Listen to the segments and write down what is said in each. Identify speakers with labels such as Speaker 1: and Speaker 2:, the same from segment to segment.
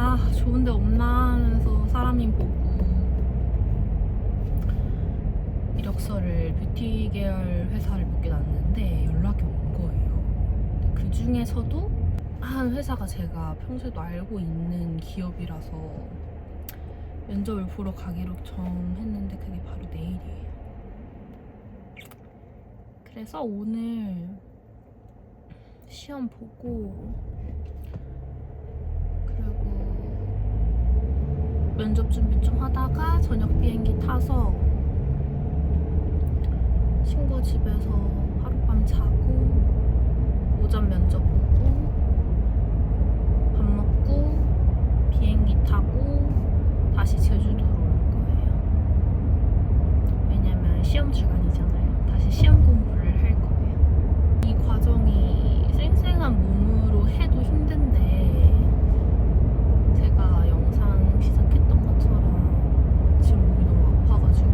Speaker 1: 아 좋은데 없나 하면서 사람인 보고 이력서를 뷰티 계열 회사를 몇 개 놨는데 연락이 온 거예요. 그 중에서도 한 회사가 제가 평소에도 알고 있는 기업이라서 면접을 보러 가기로 정했는데 그게 바로 내일이에요. 그래서 오늘 시험 보고 그리고 면접 준비 좀 하다가 저녁 비행기 타서 친구 집에서 하룻밤 자고 오전 면접 보고 밥 먹고 비행기 타고 다시 제주도로 올 거예요. 왜냐면 시험 주간이잖아요. 다시 시험 공부를 할 거예요. 이 과정이 쌩쌩한 몸으로 해도 힘든데 제가 영상 시작했던 것처럼 지금 몸이 너무 아파가지고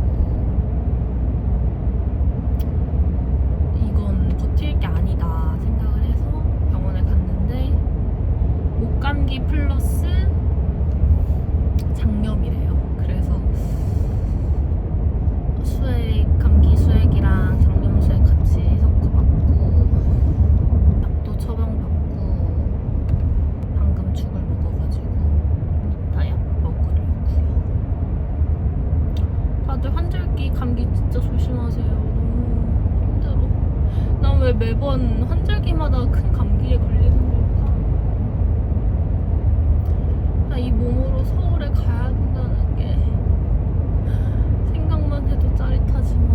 Speaker 1: 이건 버틸 게 아니다 생각을 해서 병원에 갔는데 목감기 플러스 장염이래요. 그래서 수액 감기 수액이랑 장염 수액 같이 섞어 맞고 약도 처방 받고 방금 죽을 먹어가지고 이따 약 먹으려고요. 다들 환절기 감기 진짜 조심하세요. 너무 힘들어. 난 왜 매번 환절기마다 큰 감기에 걸리는 걸까? 나 이 몸으로 서울에 가야 된다는 게 생각만 해도 짜릿하지만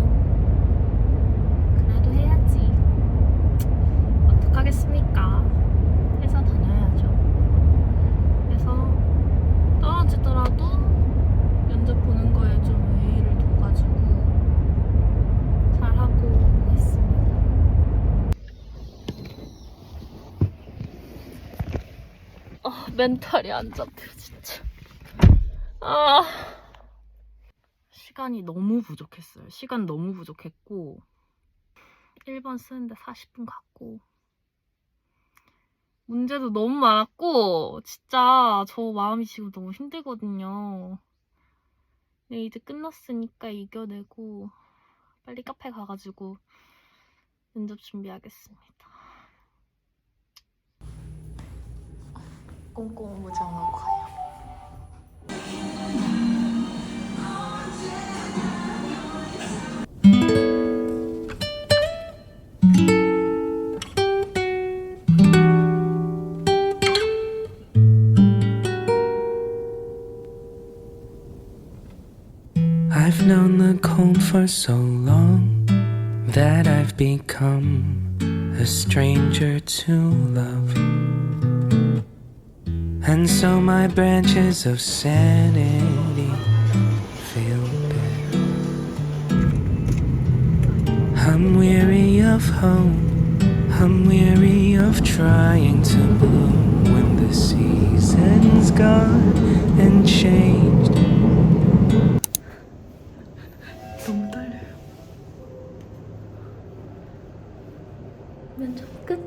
Speaker 1: 그래도 해야지. 어떡하겠습니까? 회사 다녀야죠. 그래서 떨어지더라도 면접 보는 거에 좀 의의를 둬가지고 잘하고 있습니다. 아, 멘탈이 안 잡혀, 진짜. 아. 시간이 너무 부족했어요. 시간 너무 부족했고, 1번 쓰는데 40분 갔고, 문제도 너무 많았고, 진짜 저 마음이 지금 너무 힘들거든요. 근데 이제 끝났으니까 이겨내고, 빨리 카페 가가지고 면접 준비하겠습니다. 꽁꽁 무장하고요.
Speaker 2: I've known the cold for so long that I've become a stranger to love. And so my branches of sanity feel bare. I'm weary of hope, I'm weary of trying to bloom when the season's gone and changed.
Speaker 1: 너무 떨려요. 면접 끝.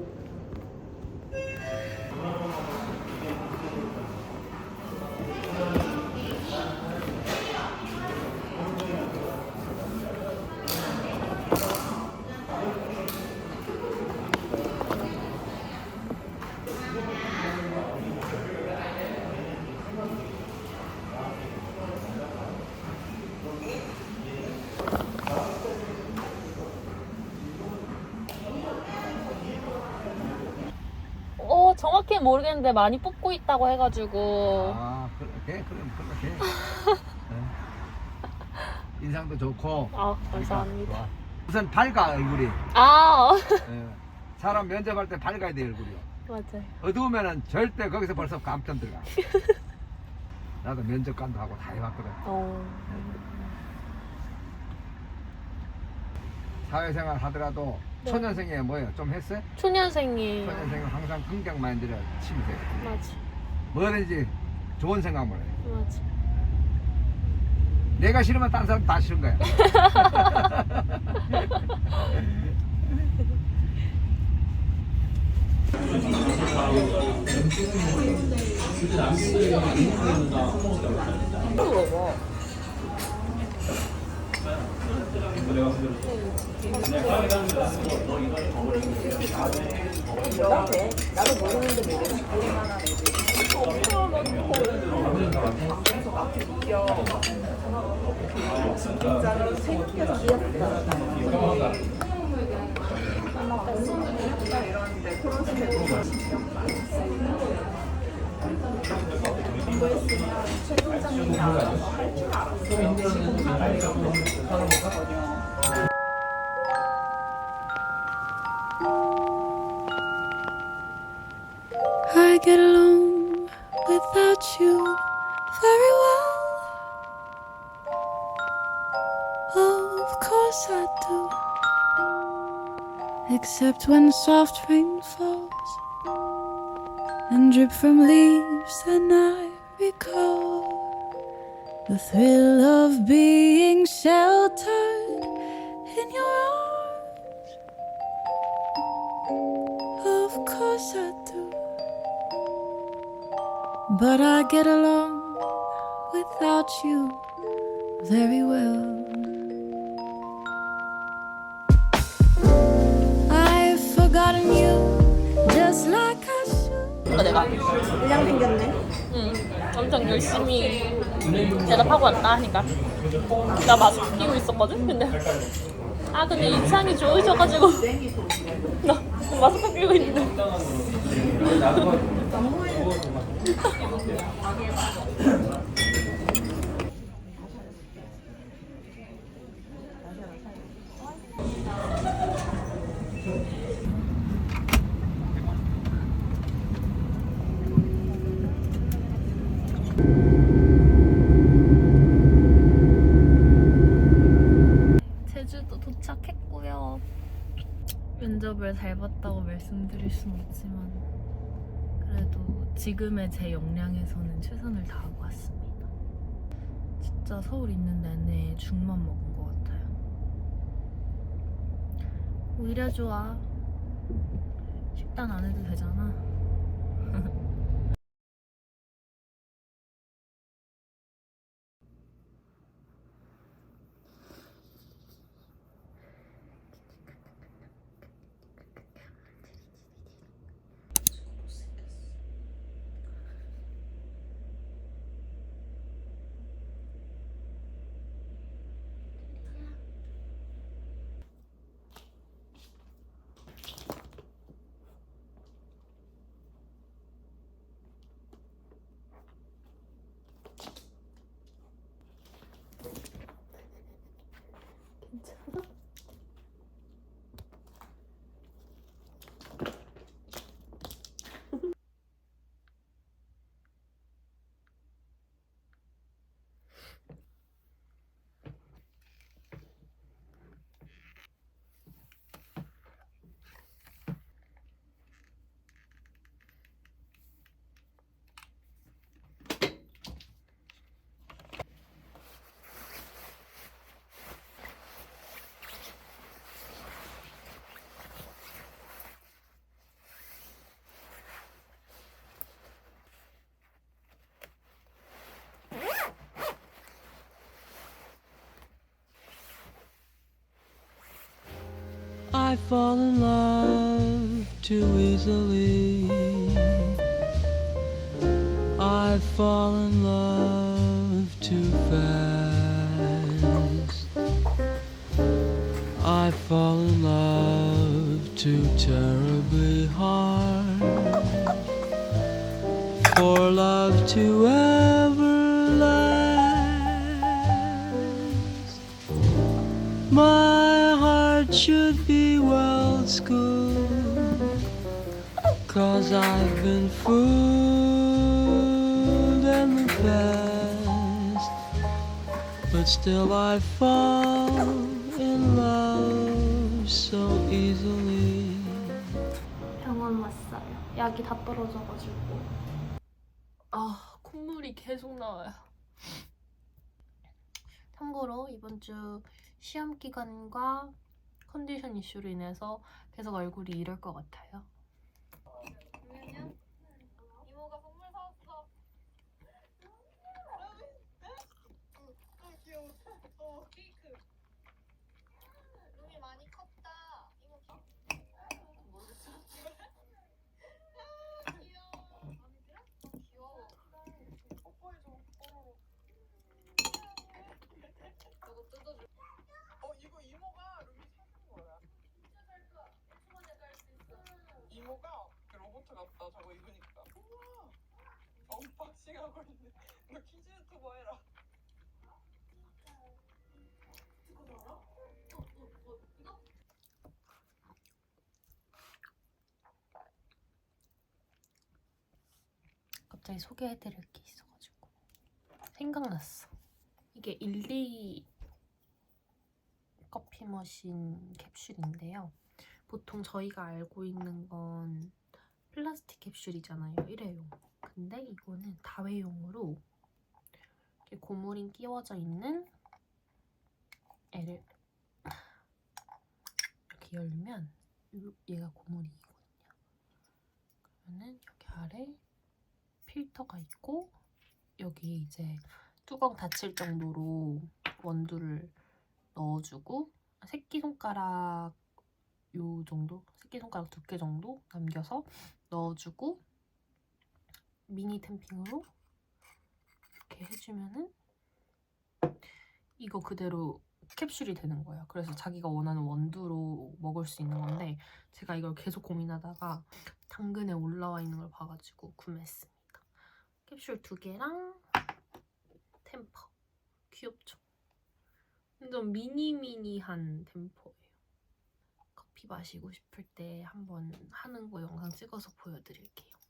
Speaker 1: 는 모르겠는데 많이 뽑고 있다고 해가지고
Speaker 3: 아, 그렇게? 그럼 그렇게. 네. 인상도 좋고.
Speaker 1: 아 감사합니다.
Speaker 3: 좋아. 우선 밝아, 얼굴이.
Speaker 1: 아
Speaker 3: 예. 사람 면접할 때 밝아야 돼, 얼굴이.
Speaker 1: 맞아요.
Speaker 3: 어두우면은 절대 거기서 벌써 감점 들어가. 나도 면접관도 하고 다 해봤거든.
Speaker 1: 어.
Speaker 3: 사회생활 하더라도
Speaker 1: 네.
Speaker 3: 초년생에 뭐예요? 좀 했어요?
Speaker 1: 초년생이에요.
Speaker 3: 초년생은 항상 긍정 마인드를 침으세요.
Speaker 1: 맞아,
Speaker 3: 뭐든지 좋은 생각만 해.
Speaker 1: 맞아.
Speaker 3: 내가 싫으면 다른 사람 다 싫은 거야. 나도 모르는데 모르는 게 많아.
Speaker 4: I get along without you very well. Of course I do. Except when soft rain falls and drip from leaves at night recall the thrill of being sheltered in your arms. Of course I do. But I get along without you very well. I've forgotten you just like I should.
Speaker 1: 그러니까 내가 일량 생겼네. 응, 엄청 열심히 대답하고 왔다 하니까 나 마스크 끼고 있었거든. 근데 아 근데 인상이 좋으셔가지고 나 마스크 끼고 있는데 제주도 도착했고요. 면접을 잘 봤다고 말씀드릴 순 없지만 그래도 지금의 제 역량에서는 최선을 다하고 왔습니다. 진짜 서울 있는 내내 죽만 먹은 것 같아요. 오히려 좋아. 식단 안 해도 되잖아.
Speaker 2: I fall in love too easily. I fall in love too fast. I fall in love too terribly hard. For love to ever last. My heart should be well schooled. Cause I've been fooled in the past. But still I fall in love easily.
Speaker 1: 병원 왔어요. 약이 다 떨어져가지고.
Speaker 5: 아 콧물이 계속 나와요.
Speaker 1: 참고로 이번 주 시험 기간과 컨디션 이슈로 인해서 계속 얼굴이 이럴 것 같아요.
Speaker 6: 이모가 선물 사왔어. 어, 귀여워. 어, 케이크. 룸이 많이 컸다. 이모 기- 모르겠어. 아, 귀여워. 마음에 들어? 귀여워. 뽀뽀해줘. 뽀뽀로. 저거 뜯어줘.
Speaker 7: 어 이거 이모가 룸이 사준 거야.
Speaker 6: 진짜 잘 까. 1초 만에 깔수 있어.
Speaker 7: 이모가 그 로봇 같다 저거 입으니까. 우와. 언박싱 하고 있네. 너 키즈 유튜버 해라.
Speaker 1: 갑자기 소개해드릴 게 있어가지고 생각났어. 이게 일리 커피 머신 캡슐인데요. 보통 저희가 알고 있는 건 플라스틱 캡슐이잖아요. 일회용. 근데 이거는 다회용으로 이렇게 고무링 끼워져 있는 애를 이렇게 열면 요- 얘가 고무링이거든요. 그러면은 여기 아래 필터가 있고 여기에 이제 뚜껑 닫힐 정도로 원두를 넣어주고 새끼손가락 요 정도 새끼손가락 두께 정도 남겨서 넣어주고 미니 템핑으로 이렇게 해주면은 이거 그대로 캡슐이 되는 거예요. 그래서 자기가 원하는 원두로 먹을 수 있는 건데 제가 이걸 계속 고민하다가 당근에 올라와 있는 걸 봐가지고 구매했습니다. 캡슐 두 개랑 템퍼 귀엽죠? 완전 미니미니한 템퍼예요. 커피 마시고 싶을 때 한번 하는 거 영상 찍어서 보여드릴게요.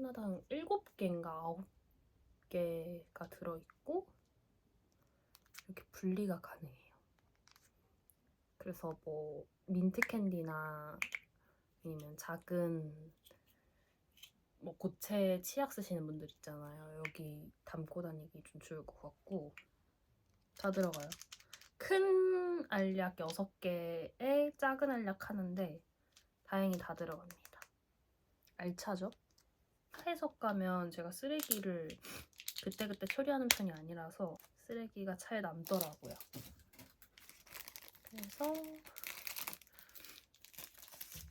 Speaker 1: 하나당 7개인가 9개가 들어있고 이렇게 분리가 가능해요. 그래서 뭐 민트 캔디나 아니면 작은 뭐 고체 치약 쓰시는 분들 있잖아요. 여기 담고 다니기 좀 좋을 것 같고 다 들어가요. 큰 알약 6개에 작은 알약 하는데 다행히 다 들어갑니다. 알차죠? 차에서 가면 제가 쓰레기를 그때그때 처리하는 편이 아니라서 쓰레기가 차에 남더라고요. 그래서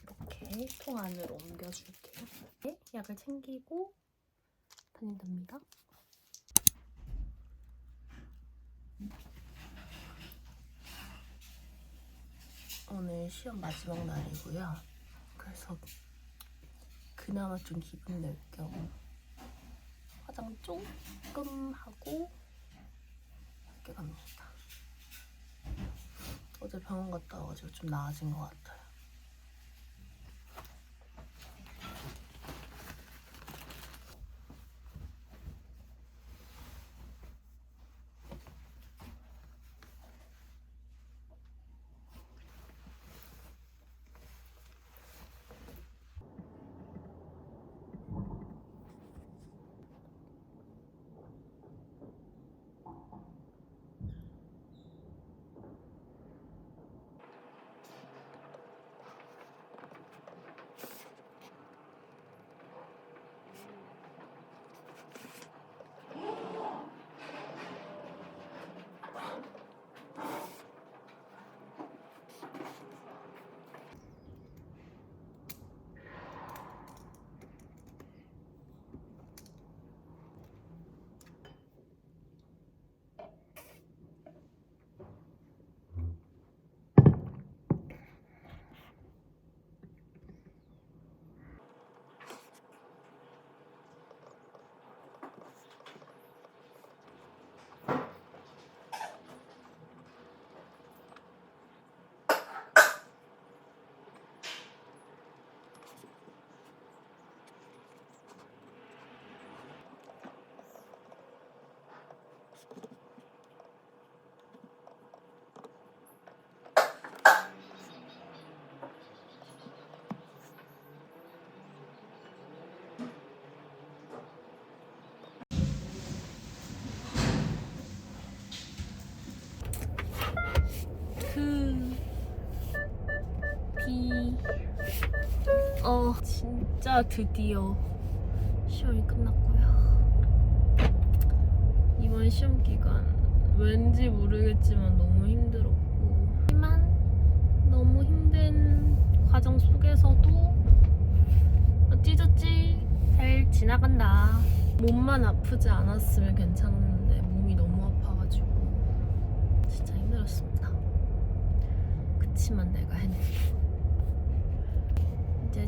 Speaker 1: 이렇게 통 안으로 옮겨줄게요. 네, 약을 챙기고 다닌답니다. 오늘 시험 마지막 날이고요. 그래서 그
Speaker 8: 그나마 좀 기분 낼 겸 화장 조금 하고 이렇게 갑니다. 어제 병원 갔다 와가지고 좀 나아진 것 같아요.
Speaker 1: 그... 비... 어, 진짜 드디어 시험이 끝났고요. 이번 시험 기간 왠지 모르겠지만 너무 힘들었고 하지만 너무 힘든 과정 속에서도 어찌저찌 잘 지나간다. 몸만 아프지 않았으면 괜찮았는데 몸이 너무 아파가지고 진짜 힘들었습니다. 그치만. 이제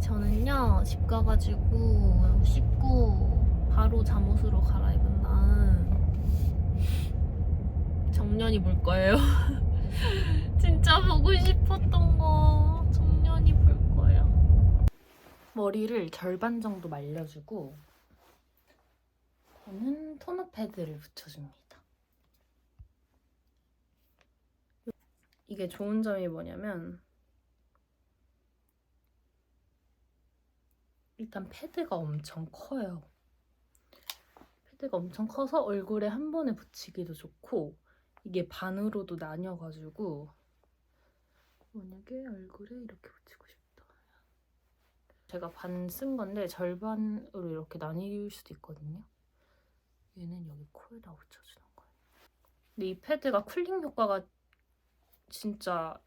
Speaker 1: 저는요 집 가가지고 씻고 바로 잠옷으로 갈아입은 다음 정년이 볼 거예요. 진짜 보고 싶었던 거 정년이 볼 거야. 머리를 절반 정도 말려주고 저는 토너 패드를 붙여줍니다. 이게 좋은 점이 뭐냐면 일단 패드가 엄청 커요. 패드가 엄청 커서 얼굴에 한 번에 붙이기도 좋고 이게 반으로도 나뉘어가지고 만약에 얼굴에 이렇게 붙이고 싶다 제가 반 쓴 건데 절반으로 이렇게 나뉠 수도 있거든요. 얘는 여기 코에다 붙여주는 거예요. 근데 이 패드가 쿨링 효과가 진짜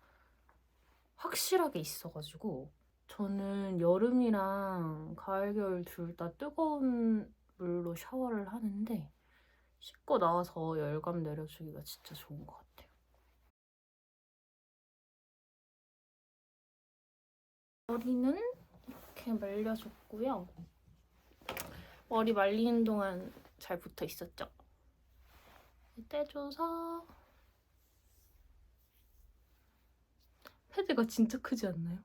Speaker 1: 확실하게 있어가지고 저는 여름이랑 가을 겨울 둘 다 뜨거운 물로 샤워를 하는데 씻고 나와서 열감 내려주기가 진짜 좋은 것 같아요. 머리는 이렇게 말려줬고요. 머리 말리는 동안 잘 붙어 있었죠? 떼줘서 패드가 진짜 크지 않나요?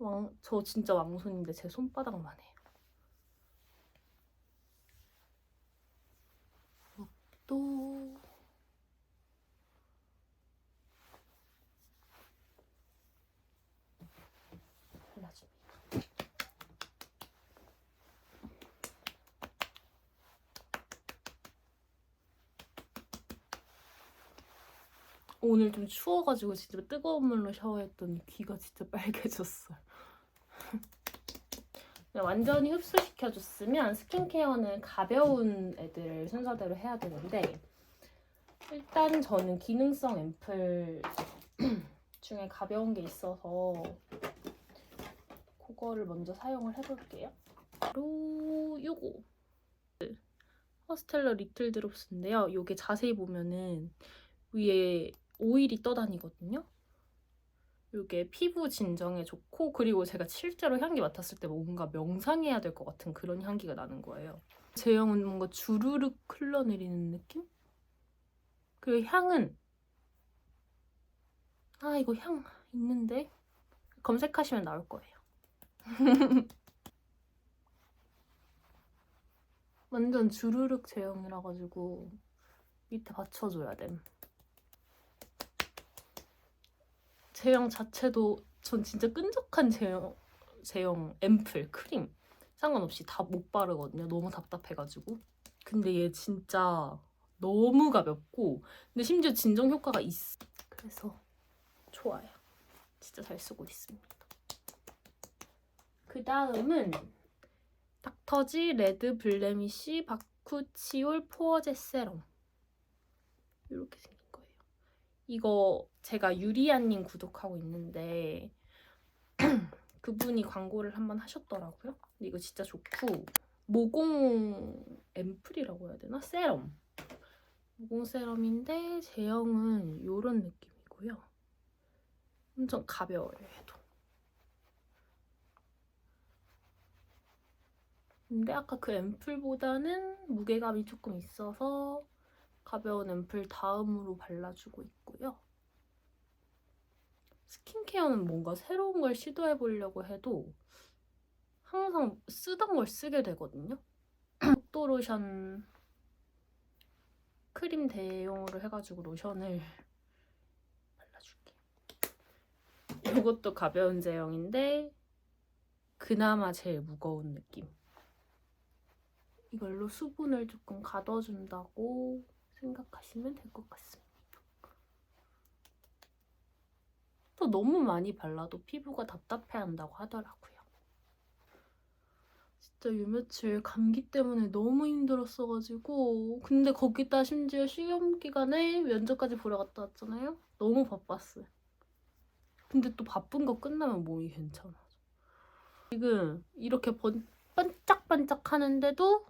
Speaker 1: 왕, 저 진짜 왕손인데 제 손바닥만 해요. 또 발라줍니다. 오늘 좀 추워가지고 진짜 뜨거운 물로 샤워했더니 귀가 진짜 빨개졌어요. 네, 완전히 흡수시켜줬으면 스킨케어는 가벼운 애들 순서대로 해야 되는데 일단 저는 기능성 앰플 중에 가벼운 게 있어서 그거를 먼저 사용을 해볼게요. 바로 요거 퍼스텔러 리틀 드롭스인데요. 요게 자세히 보면은 위에 오일이 떠다니거든요. 이게 피부 진정에 좋고 그리고 제가 실제로 향기 맡았을 때 뭔가 명상해야 될 것 같은 그런 향기가 나는 거예요. 제형은 뭔가 주르륵 흘러내리는 느낌? 그리고 향은 아 이거 향 있는데 검색하시면 나올 거예요. 완전 주르륵 제형이라 가지고 밑에 받쳐줘야 됨. 제형 자체도 전 진짜 끈적한 제형, 제형 앰플, 크림 상관없이 다 못 바르거든요. 너무 답답해가지고. 근데 얘 진짜 너무 가볍고 근데 심지어 진정 효과가 있어. 그래서 좋아요. 진짜 잘 쓰고 있습니다. 그 다음은 닥터지 레드 블레미쉬 바쿠치올 포어제 세럼 이렇게 거예요. 이거 제가 유리아님 구독하고 있는데 그분이 광고를 한번 하셨더라고요. 근데 이거 진짜 좋고 모공 앰플이라고 해야 되나? 세럼 모공 세럼인데 제형은 이런 느낌이고요. 엄청 가벼워요 얘도. 근데 아까 그 앰플보다는 무게감이 조금 있어서 가벼운 앰플 다음으로 발라주고 있고요. 스킨케어는 뭔가 새로운 걸 시도해 보려고 해도 항상 쓰던 걸 쓰게 되거든요. 속도 로션 크림 대용으로 해가지고 로션을 발라줄게요. 이것도 가벼운 제형인데 그나마 제일 무거운 느낌. 이걸로 수분을 조금 가둬준다고 생각하시면 될 것 같습니다. 또 너무 많이 발라도 피부가 답답해한다고 하더라고요. 진짜 요 며칠 감기 때문에 너무 힘들었어가지고 근데 거기다 심지어 시험 기간에 면접까지 보러 갔다 왔잖아요. 너무 바빴어요. 근데 또 바쁜 거 끝나면 몸이 괜찮아. 지금 이렇게 번, 반짝반짝 하는데도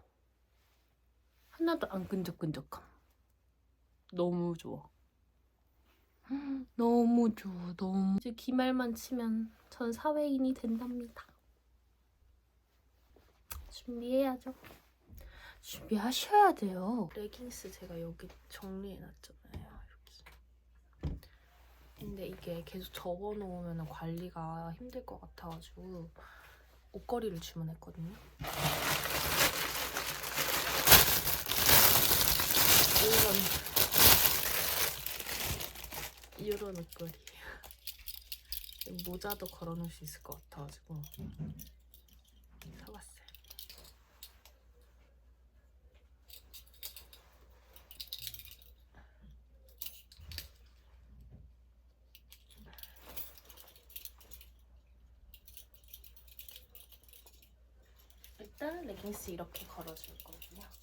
Speaker 1: 하나도 안 끈적끈적함. 너무 좋아. 너무 좋아, 너무. 이제 기말만 치면 전 사회인이 된답니다. 준비해야죠. 준비하셔야 돼요. 레깅스 제가 여기 정리해놨잖아요. 이렇게. 근데 이게 계속 접어놓으면 관리가 힘들 것 같아가지고 옷걸이를 주문했거든요. 이런 이런 옷걸이. 모자도 걸어놓을 수 있을 것 같아가지고 사봤어요. 일단 레깅스 이렇게 걸어줄 거고요.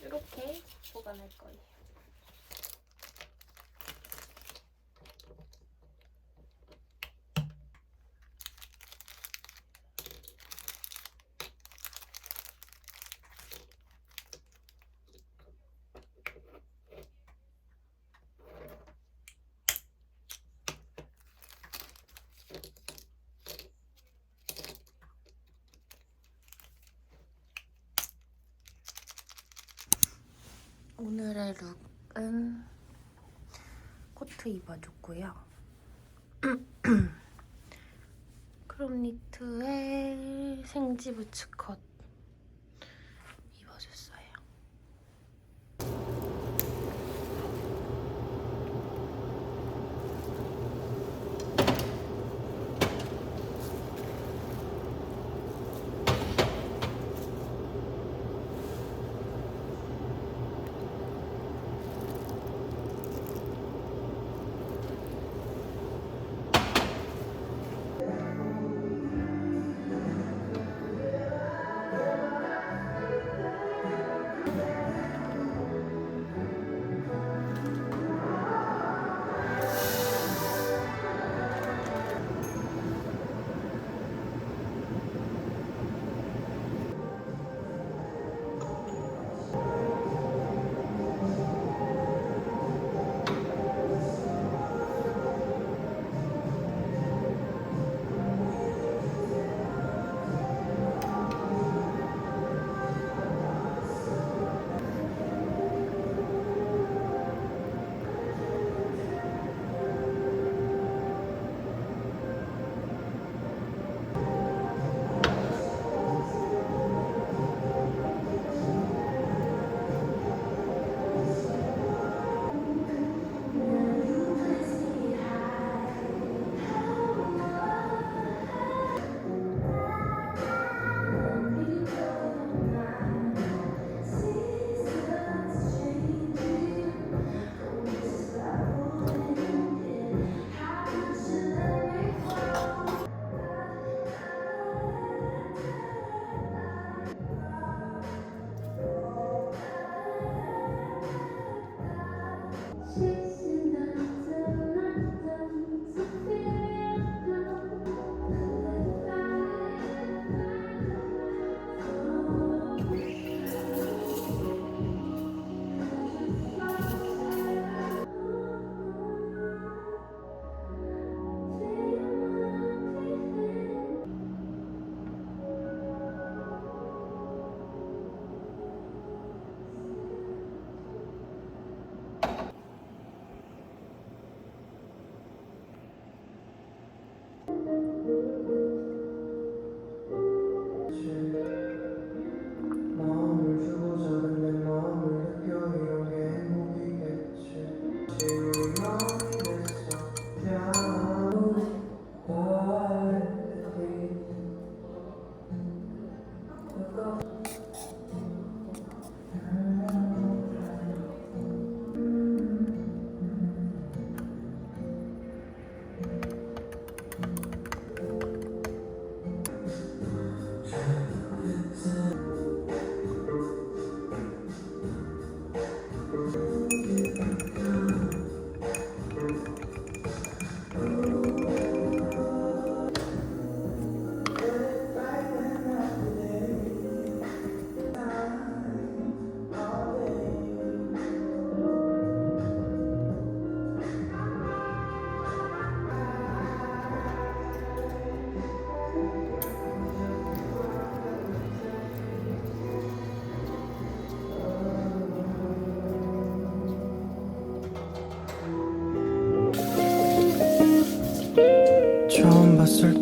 Speaker 1: 이렇게 보관할 거예요. 오늘의 룩은 코트 입어줬고요. 크롭 니트에 생지 부츠 컷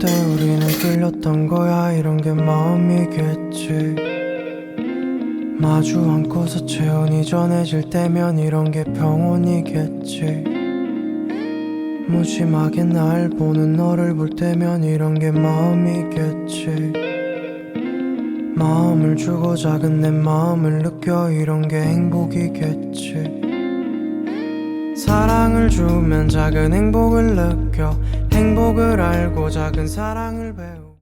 Speaker 9: 때 우리는 끌렸던 거야. 이런 게 마음이겠지. 마주 앉고서 체온이 전해질 때면 이런 게 병원이겠지. 무심하게 날 보는 너를 볼 때면 이런 게 마음이겠지. 마음을 주고 작은 내 마음을 느껴 이런 게 행복이겠지. 사랑을 주면 작은 행복을 느껴 행복을 알고 작은 사랑을